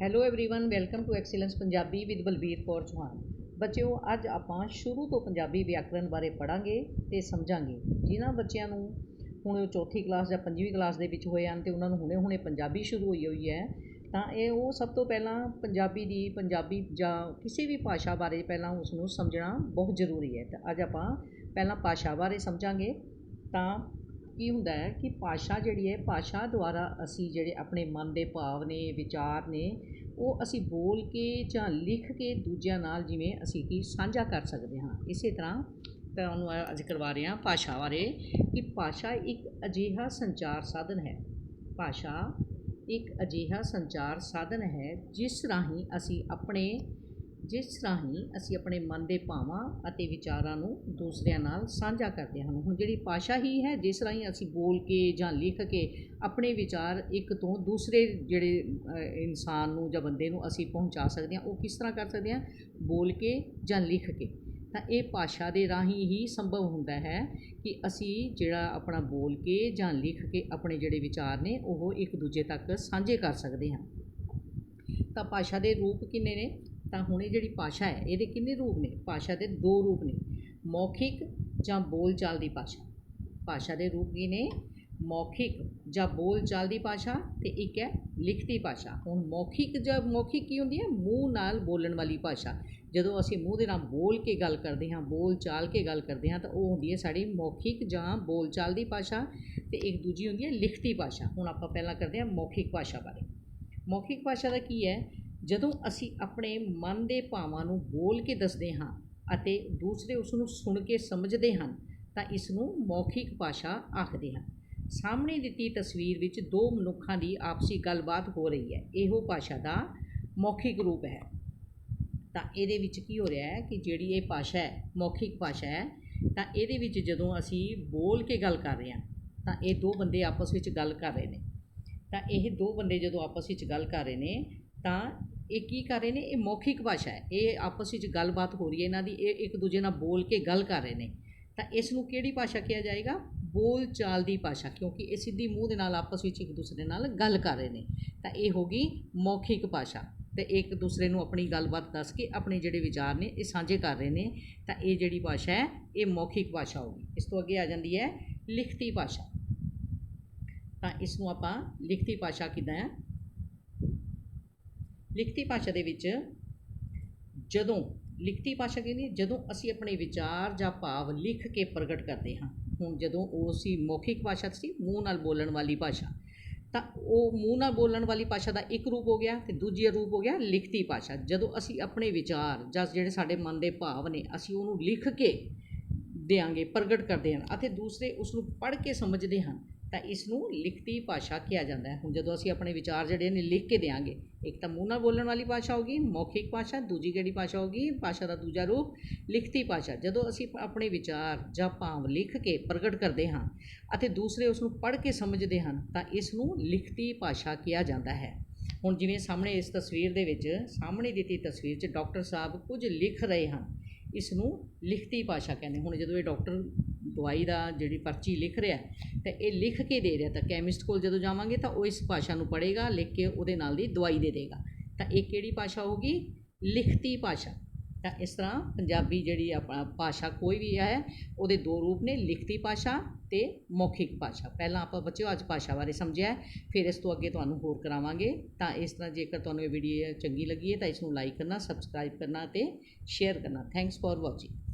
hello everyone welcome to excellence Punjabi with Balbir Kaur Chauhan ਬੱਚਿਓ ਅੱਜ ਆਪਾਂ ਸ਼ੁਰੂ ਤੋਂ ਪੰਜਾਬੀ ਵਿਆਕਰਣ ਬਾਰੇ ਪੜਾਂਗੇ ਤੇ ਸਮਝਾਂਗੇ ਜਿਨ੍ਹਾਂ ਬੱਚਿਆਂ ਨੂੰ ਹੁਣ ਉਹ ਚੌਥੀ ਕਲਾਸ ਜਾਂ ਪੰਜਵੀਂ ਕਲਾਸ ਦੇ ਵਿੱਚ ਹੋਏ ਹਨ ਤੇ ਉਹਨਾਂ ਨੂੰ ਹੁਣੇ-ਹੁਣੇ ਪੰਜਾਬੀ ਸ਼ੁਰੂ ਹੋਈ ਹੋਈ ਹੈ ਤਾਂ ਇਹ ਉਹ ਸਭ ਤੋਂ ਪਹਿਲਾਂ ਪੰਜਾਬੀ ਦੀ ਪੰਜਾਬੀ ਜਾਂ ਕਿਸੇ ਵੀ ਭਾਸ਼ਾ ਬਾਰੇ ਪਹਿਲਾਂ ਉਸ ਨੂੰ ਸਮਝਣਾ ਬਹੁਤ ਜ਼ਰੂਰੀ ਹੈ ਤਾਂ ਅੱਜ ਆਪਾਂ ਪਹਿਲਾਂ ਭਾਸ਼ਾ ਬਾਰੇ ਸਮਝਾਂਗੇ ਤਾਂ ਕੀ ਹੁੰਦਾ ਹੈ ਕਿ ਭਾਸ਼ਾ ਜਿਹੜੀ ਹੈ, ਭਾਸ਼ਾ ਦੁਆਰਾ ਅਸੀਂ ਜਿਹੜੇ ਆਪਣੇ ਮਨ ਦੇ ਭਾਵ ਨੇ, ਵਿਚਾਰ ਨੇ, ਉਹ ਅਸੀਂ ਬੋਲ ਕੇ ਜਾਂ ਲਿਖ ਕੇ ਦੂਜਿਆਂ ਨਾਲ ਜਿਵੇਂ ਅਸੀਂ ਕਿ ਸਾਂਝਾ ਕਰ ਸਕਦੇ ਹਾਂ। ਇਸੇ ਤਰ੍ਹਾਂ ਤੁਹਾਨੂੰ ਅੱਜ ਕਰਵਾ ਰਹੇ ਹਾਂ ਭਾਸ਼ਾ ਬਾਰੇ ਕਿ ਭਾਸ਼ਾ ਇੱਕ ਅਜਿਹਾ ਸੰਚਾਰ ਸਾਧਨ ਹੈ। ਭਾਸ਼ਾ ਇੱਕ ਅਜਿਹਾ ਸੰਚਾਰ ਸਾਧਨ ਹੈ ਜਿਸ ਰਾਹੀਂ ਅਸੀਂ ਆਪਣੇ ਜਿਸ ਰਾਹੀਂ ਅਸੀਂ ਆਪਣੇ ਮਨ ਦੇ ਭਾਵਾਂ ਅਤੇ ਵਿਚਾਰਾਂ ਨੂੰ ਦੂਸਰਿਆਂ ਨਾਲ ਸਾਂਝਾ ਕਰਦੇ ਹਨ। ਹੁਣ ਜਿਹੜੀ ਭਾਸ਼ਾ ਹੀ ਹੈ, ਜਿਸ ਰਾਹੀਂ ਅਸੀਂ ਬੋਲ ਕੇ ਜਾਂ ਲਿਖ ਕੇ ਆਪਣੇ ਵਿਚਾਰ ਇੱਕ ਤੋਂ ਦੂਸਰੇ ਜਿਹੜੇ ਇਨਸਾਨ ਨੂੰ ਜਾਂ ਬੰਦੇ ਨੂੰ ਅਸੀਂ ਪਹੁੰਚਾ ਸਕਦੇ ਹਾਂ, ਉਹ ਕਿਸ ਤਰ੍ਹਾਂ ਕਰ ਸਕਦੇ ਹਾਂ? ਬੋਲ ਕੇ ਜਾਂ ਲਿਖ ਕੇ। ਤਾਂ ਇਹ ਭਾਸ਼ਾ ਦੇ ਰਾਹੀਂ ਹੀ ਸੰਭਵ ਹੁੰਦਾ ਹੈ ਕਿ ਅਸੀਂ ਜਿਹੜਾ ਆਪਣਾ ਬੋਲ ਕੇ ਜਾਂ ਲਿਖ ਕੇ ਆਪਣੇ ਜਿਹੜੇ ਵਿਚਾਰ ਨੇ, ਉਹ ਇੱਕ ਦੂਜੇ ਤੱਕ ਸਾਂਝੇ ਕਰ ਸਕਦੇ ਹਾਂ। ਤਾਂ ਭਾਸ਼ਾ ਦੇ ਰੂਪ ਕਿੰਨੇ ਨੇ? ਤਾਂ ਹੁਣ ਇਹ ਜਿਹੜੀ ਭਾਸ਼ਾ ਹੈ, ਇਹਦੇ ਕਿੰਨੇ ਰੂਪ ਨੇ? ਭਾਸ਼ਾ ਦੇ ਦੋ ਰੂਪ ਨੇ, ਮੌਖਿਕ ਜਾਂ ਬੋਲਚਾਲ ਦੀ ਭਾਸ਼ਾ। ਭਾਸ਼ਾ ਦੇ ਰੂਪ ਕੀ ਨੇ? ਮੌਖਿਕ ਜਾਂ ਬੋਲਚਾਲ ਦੀ ਭਾਸ਼ਾ ਤੇ ਇੱਕ ਹੈ ਲਿਖਤੀ ਭਾਸ਼ਾ। ਹੁਣ ਮੌਖਿਕ ਜਾਂ ਮੌਖਿਕ ਕੀ ਹੁੰਦੀ ਹੈ? ਮੂੰਹ ਨਾਲ ਬੋਲਣ ਵਾਲੀ ਭਾਸ਼ਾ। ਜਦੋਂ ਅਸੀਂ ਮੂੰਹ ਦੇ ਨਾਲ ਬੋਲ ਕੇ ਗੱਲ ਕਰਦੇ ਹਾਂ ਬੋਲ ਚਾਲ ਕੇ ਗੱਲ ਕਰਦੇ ਹਾਂ, ਤਾਂ ਉਹ ਹੁੰਦੀ ਹੈ ਸਾਡੀ ਮੌਖਿਕ ਜਾਂ ਬੋਲਚਾਲ ਦੀ ਭਾਸ਼ਾ ਤੇ ਇੱਕ ਦੂਜੀ ਹੁੰਦੀ ਹੈ ਲਿਖਤੀ ਭਾਸ਼ਾ। ਹੁਣ ਆਪਾਂ ਪਹਿਲਾਂ ਕਰਦੇ ਹਾਂ ਮੌਖਿਕ ਭਾਸ਼ਾ ਬਾਰੇ। ਮੌਖਿਕ ਭਾਸ਼ਾ ਦਾ ਕੀ ਹੈ? ਜਦੋਂ ਅਸੀਂ ਆਪਣੇ ਮਨ ਦੇ ਭਾਵਾਂ ਨੂੰ ਬੋਲ ਕੇ ਦੱਸਦੇ ਹਾਂ ਅਤੇ ਦੂਸਰੇ ਉਸ ਨੂੰ ਸੁਣ ਕੇ ਸਮਝਦੇ ਹਨ ਤਾਂ ਇਸ ਨੂੰ ਮੌਖਿਕ ਭਾਸ਼ਾ ਆਖਦੇ ਹਨ ਸਾਹਮਣੇ ਦਿੱਤੀ ਤਸਵੀਰ ਵਿੱਚ ਦੋ ਮਨੁੱਖਾਂ ਦੀ ਆਪਸੀ ਗੱਲਬਾਤ ਹੋ ਰਹੀ ਹੈ। ਇਹੋ ਭਾਸ਼ਾ ਦਾ ਮੌਖਿਕ ਰੂਪ ਹੈ। ਤਾਂ ਇਹਦੇ ਵਿੱਚ ਕੀ ਹੋ ਰਿਹਾ ਹੈ ਕਿ ਜਿਹੜੀ ਇਹ ਭਾਸ਼ਾ ਹੈ, ਮੌਖਿਕ ਭਾਸ਼ਾ ਹੈ, ਤਾਂ ਇਹਦੇ ਵਿੱਚ ਜਦੋਂ ਅਸੀਂ ਬੋਲ ਕੇ ਗੱਲ ਕਰ ਰਹੇ ਹਾਂ, ਤਾਂ ਇਹ ਦੋ ਬੰਦੇ ਆਪਸ ਵਿੱਚ ਗੱਲ ਕਰ ਰਹੇ ਨੇ। ਤਾਂ ਇਹ ਦੋ ਬੰਦੇ ਜਦੋਂ ਆਪਸ ਵਿੱਚ ਗੱਲ ਕਰ ਰਹੇ ਨੇ ਤਾਂ ਇਹ ਕੀ ਕਰ ਰਹੇ ਨੇ, ਇਹ ਮੌਖਿਕ ਭਾਸ਼ਾ ਹੈ। ਇਹ ਆਪਸ ਵਿੱਚ ਗੱਲਬਾਤ ਹੋ ਰਹੀ ਹੈ, ਇਹਨਾਂ ਦੀ, ਇਹ ਇੱਕ ਦੂਜੇ ਨਾਲ ਬੋਲ ਕੇ ਗੱਲ ਕਰ ਰਹੇ ਨੇ। ਤਾਂ ਇਸ ਨੂੰ ਕਿਹੜੀ ਭਾਸ਼ਾ ਕਿਹਾ ਜਾਏਗਾ? ਬੋਲ ਚਾਲ ਦੀ ਭਾਸ਼ਾ, ਕਿਉਂਕਿ ਇਹ ਸਿੱਧੀ ਮੂੰਹ ਦੇ ਨਾਲ ਆਪਸ ਵਿੱਚ ਇੱਕ ਦੂਸਰੇ ਨਾਲ ਗੱਲ ਕਰ ਰਹੇ ਨੇ। ਤਾਂ ਇਹ ਹੋ ਗਈ ਮੌਖਿਕ ਭਾਸ਼ਾ। ਤੇ ਇੱਕ ਦੂਸਰੇ ਨੂੰ ਆਪਣੀ ਗੱਲਬਾਤ ਦੱਸ ਕੇ ਆਪਣੇ ਜਿਹੜੇ ਵਿਚਾਰ ਨੇ, ਇਹ ਸਾਂਝੇ ਕਰ ਰਹੇ ਨੇ। ਤਾਂ ਇਹ ਜਿਹੜੀ ਭਾਸ਼ਾ ਹੈ, ਇਹ ਮੌਖਿਕ ਭਾਸ਼ਾ ਹੋਗੀ ਇਸ ਤੋਂ ਅੱਗੇ ਆ ਜਾਂਦੀ ਹੈ ਲਿਖਤੀ ਭਾਸ਼ਾ। ਤਾਂ ਇਸ ਨੂੰ ਆਪਾਂ ਲਿਖਤੀ ਭਾਸ਼ਾ ਕਿੱਦਾਂ ਹੈ ਲਿਖਤੀ ਭਾਸ਼ਾ ਦੇ ਵਿੱਚ ਜਦੋਂ, ਲਿਖਤੀ ਭਾਸ਼ਾ ਕਹਿੰਦੀ ਜਦੋਂ ਅਸੀਂ ਆਪਣੇ ਵਿਚਾਰ ਜਾਂ ਭਾਵ ਲਿਖ ਕੇ ਪ੍ਰਗਟ ਕਰਦੇ ਹਾਂ, ਹੁਣ ਜਦੋਂ ਉਹ ਸੀ ਮੌਖਿਕ ਭਾਸ਼ਾ ਸੀ, ਮੂੰਹ ਨਾਲ ਬੋਲਣ ਵਾਲੀ ਭਾਸ਼ਾ, ਤਾਂ ਉਹ ਮੂੰਹ ਨਾਲ ਬੋਲਣ ਵਾਲੀ ਭਾਸ਼ਾ ਦਾ ਇੱਕ ਰੂਪ ਹੋ ਗਿਆ ਤੇ ਦੂਜੀ ਰੂਪ ਹੋ ਗਿਆ ਲਿਖਤੀ ਭਾਸ਼ਾ। ਜਦੋਂ ਅਸੀਂ ਆਪਣੇ ਵਿਚਾਰ ਜਾਂ ਜਿਹੜੇ ਸਾਡੇ ਮਨ ਦੇ ਭਾਵ ਨੇ, ਅਸੀਂ ਉਹਨੂੰ ਲਿਖ ਕੇ ਦਿਆਂਗੇ, ਪ੍ਰਗਟ ਕਰਦੇ ਹਨ ਅਤੇ ਦੂਸਰੇ ਉਸ ਨੂੰ ਪੜ੍ਹ ਕੇ ਸਮਝਦੇ ਹਨ ਤਾਂ ਇਸ ਨੂੰ ਲਿਖਤੀ ਭਾਸ਼ਾ ਕਿਹਾ ਜਾਂਦਾ ਹੈ। ਹੁਣ ਜਦੋਂ ਅਸੀਂ ਆਪਣੇ ਵਿਚਾਰ ਜਿਹੜੇ ਨੇ ਲਿਖ ਕੇ ਦਿਆਂਗੇ, ਇੱਕ ਤਾਂ ਮੂੰਹ ਨਾਲ ਬੋਲਣ ਵਾਲੀ ਭਾਸ਼ਾ ਹੋਗੀ ਮੌਖਿਕ ਭਾਸ਼ਾ, ਦੂਜੀ ਕਿਹੜੀ ਭਾਸ਼ਾ ਹੋਗੀ ਭਾਸ਼ਾ ਦਾ ਦੂਜਾ ਰੂਪ, ਲਿਖਤੀ ਭਾਸ਼ਾ। ਜਦੋਂ ਅਸੀਂ ਆਪਣੇ ਵਿਚਾਰ ਜਾਂ ਭਾਵ ਲਿਖ ਕੇ ਪ੍ਰਗਟ ਕਰਦੇ ਹਾਂ ਅਤੇ ਦੂਸਰੇ ਉਸ ਨੂੰ ਪੜ੍ਹ ਕੇ ਸਮਝਦੇ ਹਨ, ਤਾਂ ਇਸ ਨੂੰ ਲਿਖਤੀ ਭਾਸ਼ਾ ਕਿਹਾ ਜਾਂਦਾ ਹੈ। ਹੁਣ ਜਿਵੇਂ ਸਾਹਮਣੇ ਇਸ ਤਸਵੀਰ ਦੇ ਵਿੱਚ, ਸਾਹਮਣੇ ਦਿੱਤੀ ਤਸਵੀਰ 'ਚ ਡਾਕਟਰ ਸਾਹਿਬ ਕੁਝ ਲਿਖ ਰਹੇ ਹਨ। ਇਸ ਨੂੰ ਲਿਖਤੀ ਭਾਸ਼ਾ ਕਹਿੰਦੇ ਹੁਣ ਜਦੋਂ ਇਹ ਡਾਕਟਰ ਦਵਾਈ ਦਾ ਜਿਹੜੀ ਪਰਚੀ ਲਿਖ ਰਿਹਾ ਤਾਂ ਇਹ ਲਿਖ ਕੇ ਦੇ ਰਿਹਾ, ਤਾਂ ਕੈਮਿਸਟ ਕੋਲ ਜਦੋਂ ਜਾਵਾਂਗੇ ਤਾਂ ਉਹ ਇਸ ਭਾਸ਼ਾ ਨੂੰ ਪੜ੍ਹੇਗਾ, ਲਿਖ ਕੇ ਉਹਦੇ ਨਾਲ ਦੀ ਦਵਾਈ ਦੇ ਦੇਗਾ। ਤਾਂ ਇਹ ਕਿਹੜੀ ਭਾਸ਼ਾ ਹੋਗੀ ਲਿਖਤੀ ਭਾਸ਼ਾ। ਤਾਂ ਇਸ ਤਰ੍ਹਾਂ ਪੰਜਾਬੀ ਜਿਹੜੀ ਆਪਣਾ ਭਾਸ਼ਾ ਕੋਈ ਵੀ ਹੈ, ਉਹਦੇ ਦੋ ਰੂਪ ਨੇ, ਲਿਖਤੀ ਭਾਸ਼ਾ ਅਤੇ ਮੌਖਿਕ ਭਾਸ਼ਾ। ਪਹਿਲਾਂ ਆਪਾਂ ਬੱਚਿਓ ਅੱਜ ਭਾਸ਼ਾ ਬਾਰੇ ਸਮਝਿਆ ਫਿਰ ਇਸ ਤੋਂ ਅੱਗੇ ਤੁਹਾਨੂੰ ਹੋਰ ਕਰਾਵਾਂਗੇ। ਤਾਂ ਇਸ ਤਰ੍ਹਾਂ ਜੇਕਰ ਤੁਹਾਨੂੰ ਇਹ ਵੀਡੀਓ ਚੰਗੀ ਲੱਗੀ ਹੈ ਤਾਂ ਇਸ ਨੂੰ ਲਾਈਕ ਕਰਨਾ ਸਬਸਕ੍ਰਾਈਬ ਕਰਨਾ ਅਤੇ ਸ਼ੇਅਰ ਕਰਨਾ। Thanks for watching